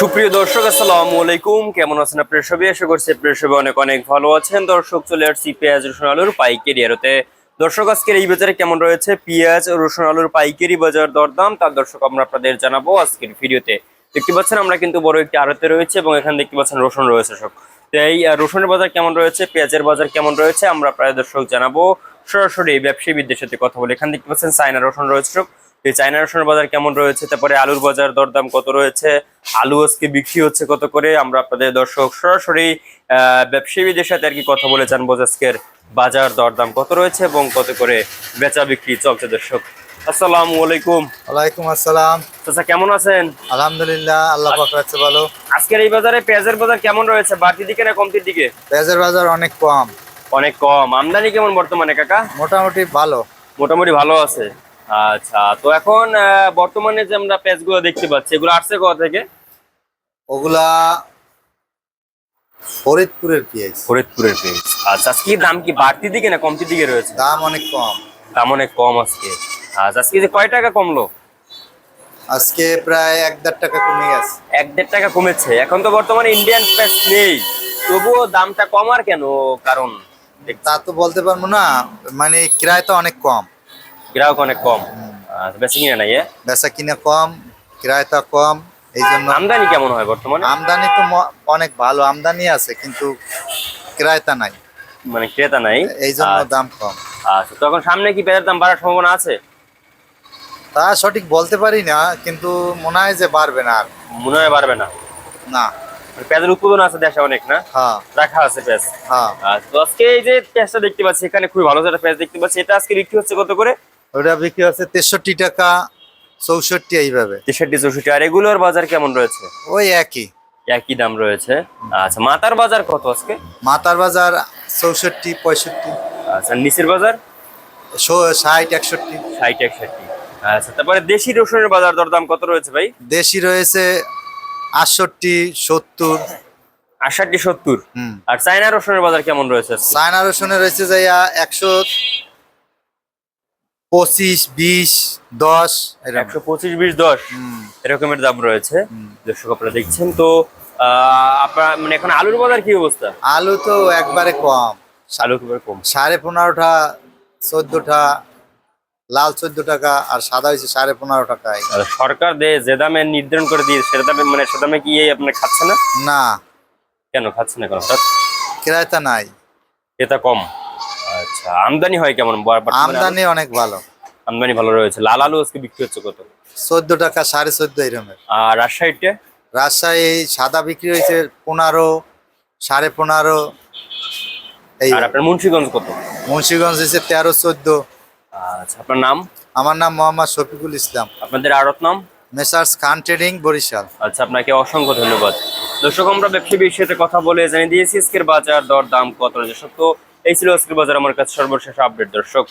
সুপ্রিয় দর্শক, আসসালামু আলাইকুম। কেমন আছেন আপনার সবাই? আশা করছি আপনার সবাই অনেক অনেক ভালো আছেন। দর্শক, চলে আসছি পেঁয়াজ, রসুন, আলুর পাইকারি আরতে দর্শক, আজকের এই বাজারে কেমন রয়েছে? পেঁয়াজ, রসুন, আলুর পাইকারি বাজার দরদাম তার দর্শক, আমরা আপনাদের জানাব আজকের ভিডিওতে। দেখতে পাচ্ছেন, আমরা কিন্তু বড় একটি আড়তে রয়েছে এবং এখানে দেখতে পাচ্ছেন, রসুন রয়েছে সব। তো এই রসুনের বাজার কেমন রয়েছে? পেঁয়াজের বাজার কেমন রয়েছে? আমরা প্রায় দর্শক জানাব। সরাসরি ব্যবসায়ীদের সাথে কথা বলে এখানে দেখতে পাচ্ছেন, চায়না রসুন রয়েছে সব। এই চায়না রসুনের বাজার কেমন রয়েছে? তারপরে আলুর বাজার দরদাম কত রয়েছে? আলু আজকে বিক্রি হচ্ছে কত করে? আমরা আপনাদের দর্শক সরাসরি ব্যবসায়ীদের সাথে আর কি কথা বলে জানব আজকের বাজার দরদাম কত রয়েছে এবং কত করে বেচা বিক্রি চলছে দর্শক। আসসালামু আলাইকুম। ওয়ালাইকুম আসসালাম। চাচা কেমন আছেন? আলহামদুলিল্লাহ আল্লাহ পাক রাখছে ভালো। আজকের এই বাজারে পেঁয়াজের বাজার কেমন রয়েছে? দিকে না কমতির দিকে? পেঁয়াজের বাজার অনেক কম। অনেক কম। আমদানি কেমন বর্তমানে কাকা? মোটামুটি ভালো। মোটামুটি ভালো আছে। আচ্ছা তো এখন বর্তমানে যে আমরা পেঁয়াজগুলো দেখতে পাচ্ছি এগুলো আসছে কোথা থেকে? ওগুলা ফরিদপুরের পেঁয়াজ ফরিদপুরের পেঁয়াজ আচ্ছা আজকে দাম কি বাড়তি দিকে না কমতির দিকে রয়েছে? দাম অনেক কম। দাম অনেক কম আজকে। আচ্ছা আজকে যে কয় টাকা কমলো? আজকে প্রায় এক দেড় টাকা কমে গেছে। এক দেড় টাকা কমেছে। এখন তো বর্তমানে ইন্ডিয়ান পেস্ট নেই। তবুও দামটা কমার কেন কারণ? তা তো বলতে পারব না। মানে কিরায় তো অনেক কম। গ্রাহক অনেক কম। বেশি কিনে নাই? বেচা কিনা কম কিরায়টা কম এই জন্য আমদানি কেমন হয় বর্তমানে? আমদানি তো অনেক ভালো আমদানি আছে কিন্তু কিরায়টা নাই। মানে ক্রেতা নাই? এই জন্য আচ্ছা, দাম কম। আচ্ছা তখন সামনে কি পেঁয়াজের দাম বাড়ার সম্ভাবনা আছে? তা সঠিক বলতে পারি না কিন্তু মনে হয় যে বাড়বে না আর। মনে হয় বাড়বে না? না। মানে পেঁয়াজের উৎপাদন আছে দেশে অনেক না? হ্যাঁ। রাখা আছে পেঁয়াজ। হ্যাঁ। আচ্ছা, তো আজকে এই যে পেঁয়াজটা দেখতে পাচ্ছি এখানে খুবই ভালো একটা পেঁয়াজ দেখতে পাচ্ছি এটা আজকে বিক্রি হচ্ছে কত করে? ওটা বিক্রি হচ্ছে তেষট্টি টাকা চৌষট্টি এইভাবে। তেষট্টি চৌষট্টি। আর এগুলোর বাজার কেমন রয়েছে? ওই একই। একই দাম রয়েছে? আচ্ছা মাতার বাজার কত আজকে? মাতার বাজার চৌষট্টি পঁয়ষট্টি। আচ্ছা নিচের বাজার? ষাট একষট্টি। ষাট একষট্টি। আচ্ছা তারপরে দেশি রসুনের বাজার দরদাম কত রয়েছে ভাই? দেশি রয়েছে আটষট্টি সত্তর। আষাটটি সত্তর। আর চায়না রসুনের বাজার কেমন রয়েছে? চায়না রসুনের রয়েছে যাইয়া একশো পঁচিশ বিশ দশ একশো পঁচিশ বিশ দশ এরকমের দাম রয়েছে। দর্শক আপনারা দেখছেন তো আপনার মানে এখন আলুর বাজার কি অবস্থা? আলু তো একবারে কম। আলু খুবই কম। সাড়ে পনেরোটা চোদ্দটা লাল চোদ্দ টাকা আর সাদা হয়েছে সাড়ে পনেরো টাকায় আর সরকার যে দামে নির্ধারণ করে দিয়ে সে দামে মানে সে দামে কি আপনার খাচ্ছে না? না। কেন খাচ্ছে না কেন? ক্রেতা নাই। এটা কম। আচ্ছা আমদানি হয় কেমন? আমদানি অনেক ভালো। আমদানি ভালো রয়েছে। লাল আলু আজকে বিক্রি হচ্ছে কত? চোদ্দ টাকা সাড়ে চোদ্দ আর রাজশাহীতে? রাজশাহী সাদা বিক্রি হয়েছে পনেরো সাড়ে পনেরো। এই আর আপনার মুন্সিগঞ্জ কত? মুন্সিগঞ্জ হয়েছে তেরো চোদ্দ। আচ্ছা আপনার নাম? আমার নাম মোহাম্মদ শফিকুল ইসলাম। আপনাদের আড়ত নাম? Messrs Khan trading Barishal. আচ্ছা আপনাকে অসংখ্য ধন্যবাদ। দর্শক আমরা ব্যবসা বিষয়তে কথা বলে জানিয়ে দিয়েছি আজকের বাজার দর দাম কত রয়েছে? সত্য এই ছিল আজকের বাজার। আমার কাছে সর্বশেষ আপডেট দর্শক।